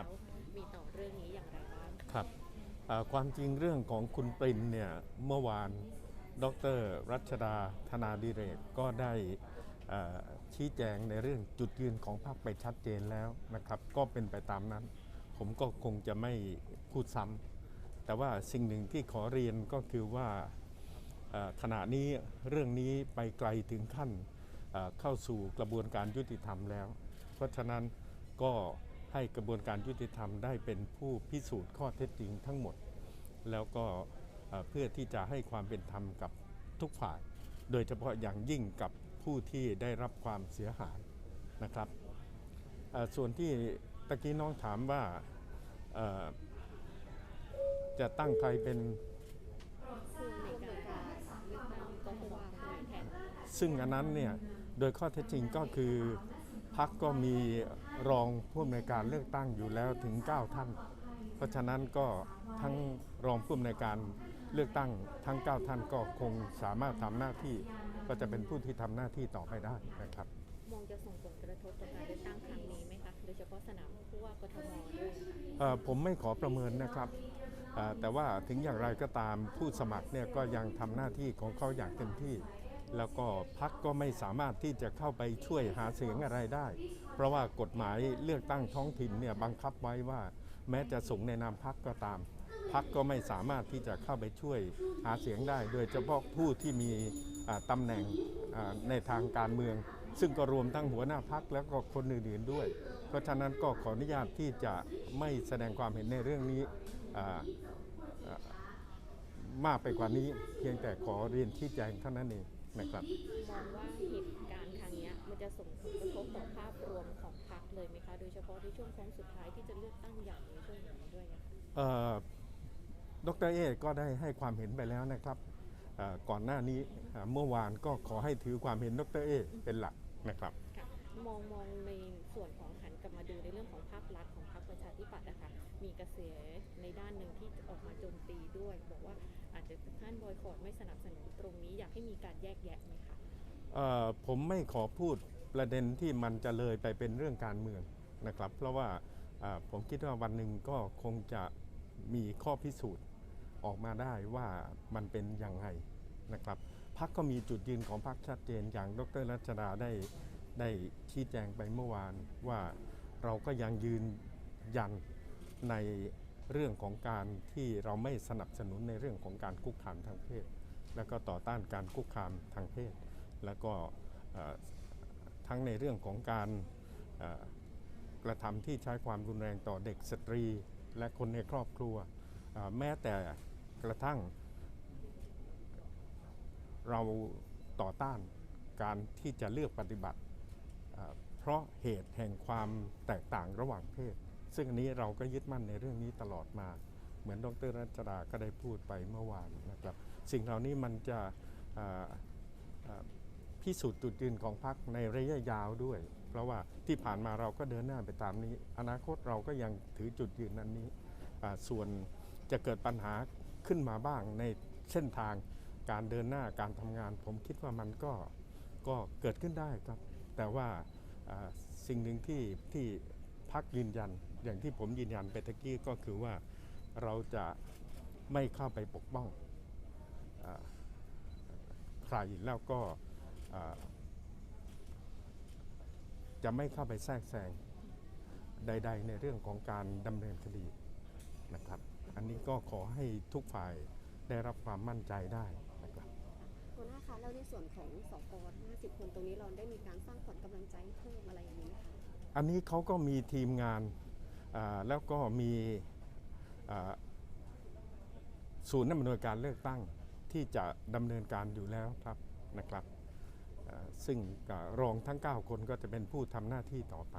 ครับแล้วมีต่อเรื่องนี้อย่างไรบ้างครับเอ่อความจริงเรื่องของคุณปรินเนี่ยเมื่อวานดร รัชดาธนาดิเรกก็ได้เอ่อชี้แจงในเรื่องจุดยืนของพรรคไปชัดเจนแล้วนะครับ ก็เป็นไปตามนั้น ผมก็คงจะไม่พูดซ้ำแต่ว่าสิ่งหนึ่งที่ขอเรียนก็คือว่าเอ่อขณะนี้เรื่องนี้ไปไกลถึงขั้นเอ่อเข้าสู่กระบวนการยุติธรรมแล้ว เพราะฉะนั้นก็ ให้กระบวนการยุติธรรมได้เป็นผู้พิสูจน์ข้อเท็จจริงทั้งหมด แล้วก็เพื่อที่จะให้ความเป็นธรรมกับทุกฝ่าย โดยเฉพาะอย่างยิ่งกับผู้ที่ได้รับความเสียหายนะครับ ส่วนที่ตะกี้น้องถามว่าจะตั้งใครเป็นซึ่งอันนั้นเนี่ยโดยข้อเท็จจริงก็คือ พักก็มีรองผู้อำนวยการเลือกตั้งอยู่แล้วถึง 9 ท่าน เพราะฉะนั้นก็ทั้งรองผู้อำนวยการเลือกตั้งทั้ง 9 ท่านก็คงสามารถทำหน้าที่ ก็จะเป็นผู้ที่ทำหน้าที่ต่อไปได้นะครับ มองจะส่งผลกระทบต่อการเลือกตั้งครั้งนี้ไหมคะโดยเฉพาะสนามผู้ว่ากทมด้วยเอ่อผมไม่ขอประเมินนะครับเอ่อแต่ว่าถึงอย่างไรก็ตามผู้สมัครเนี่ยก็ยังทำหน้าที่ของเขาอย่างเต็มที่ แล้วก็พักก็ไม่สามารถที่จะเข้าไปช่วยหาเสียงอะไรได้ เพราะว่ากฎหมายเลือกตั้งท้องถิ่นเนี่ยบังคับไว้ว่า แม้จะส่งในนามพักก็ตาม พักก็ไม่สามารถที่จะเข้าไปช่วยหาเสียงได้ โดยเฉพาะผู้ที่มีอ่าตำแหน่งในทางการเมือง ซึ่งก็รวมทั้งหัวหน้าพักแล้วก็คนอื่นๆด้วย เพราะฉะนั้นก็ขออนุญาตที่จะไม่แสดงความเห็นในเรื่องนี้มากไปกว่านี้ เพียงแต่ขอเรียนชี้แจงเท่านั้นเอง นะครับมองว่าเหตุการณ์ครั้งเนี้ยมันจะส่งผลกระทบต่อภาพรวมของพรรคเลยไหมคะ โดยเฉพาะในช่วงโค้งสุดท้ายที่จะเลือกตั้งใหญ่ในช่วงนี้ด้วยอะค่ะเอ่อดรเอก็ได้ให้ความเห็นไปแล้วนะครับเอ่อก่อนหน้านี้เอ่อเมื่อวานก็ขอให้ถือความเห็นดรเอเป็นหลักนะครับค่ะมองมองในส่วนของหันกลับมาดูในเรื่องของภาพลักษณ์ของพรรคประชาธิปัตย์นะคะมีกระแสในด้านหนึ่งที่ออกมาโจมตีด้วย บอกว่าอา จจะถึงขั้นบอยคอรไม่สนับสนุนตรงนี้อยากให้มีการแยกแยะไหมคะผมไม่ขอพูดประเด็นที่มันจะเลยไปเป็นเรื่องการเมืองนะครับ เพราะว่าผมคิดว่าวันหนึ่งก็คงจะมีข้อพิสูจน์ออกมาได้ว่ามันเป็นอยังไงนะครับพักก็มีจุดยืนของพักชัดเจนอย่างดรรัชดาได้ได้ชี้แจงไปเมื่อวานว่าเราก็ยังยืนยันใน เรื่องของการที่เราไม่สนับสนุนในเรื่องของการคุกคามทางเพศ แล้วก็ต่อต้านการคุกคามทางเพศ แล้วก็ทั้งในเรื่องของการกระทำที่ใช้ความรุนแรงต่อเด็กสตรี และคนในครอบครัว แม้แต่กระทั่ง เราต่อต้านการที่จะเลือกปฏิบัติ เพราะเหตุแห่งความแตกต่างระหว่างเพศ ซึ่งอันนี้เราก็ยึดมั่นในเรื่องนี้ตลอดมา เหมือนดรรัชดาก็ได้พูดไปเมื่อวานนะครับ สิ่งเหล่านี้มันจะพิสูจน์จุดยืนของพรรคในระยะยาวด้วย เพราะว่าที่ผ่านมาเราก็เดินหน้าไปตามนี้ อนาคตเราก็ยังถือจุดยืนนั้นนี้ ส่วนจะเกิดปัญหาขึ้นมาบ้างในเส้นทางการเดินหน้าการทำงาน ผมคิดว่ามันก็ก็เกิดขึ้นได้ครับ แต่ว่าอ่าสิ่งหนึ่งที่ที่ พักยืนยัน อย่างที่ผมยืนยันไปตะกี้ก็คือว่าเราจะไม่เข้าไปปกป้องอใครแล้วก็จะไม่เข้าไปแทรกแซงใด ๆ ในเรื่องของการดำเนินคดีนะครับ อันนี้ก็ขอให้ทุกฝ่ายได้รับความมั่นใจได้นะครับหัวหน้าคะแล้วในส่วนของสอก50 คนตรงนี้เราได้มีการสร้างขวัญกำลังใจเพิ่มอะไรอย่างนี้ไหมคะ อันนี้เขาก็มีทีมงานแล้วก็มีศูนย์อำนวยการเลือกตั้งที่จะดำเนินการอยู่แล้วครับนะครับซึ่งรองทั้ง 9 คนก็จะเป็นผู้ทำหน้าที่ต่อไป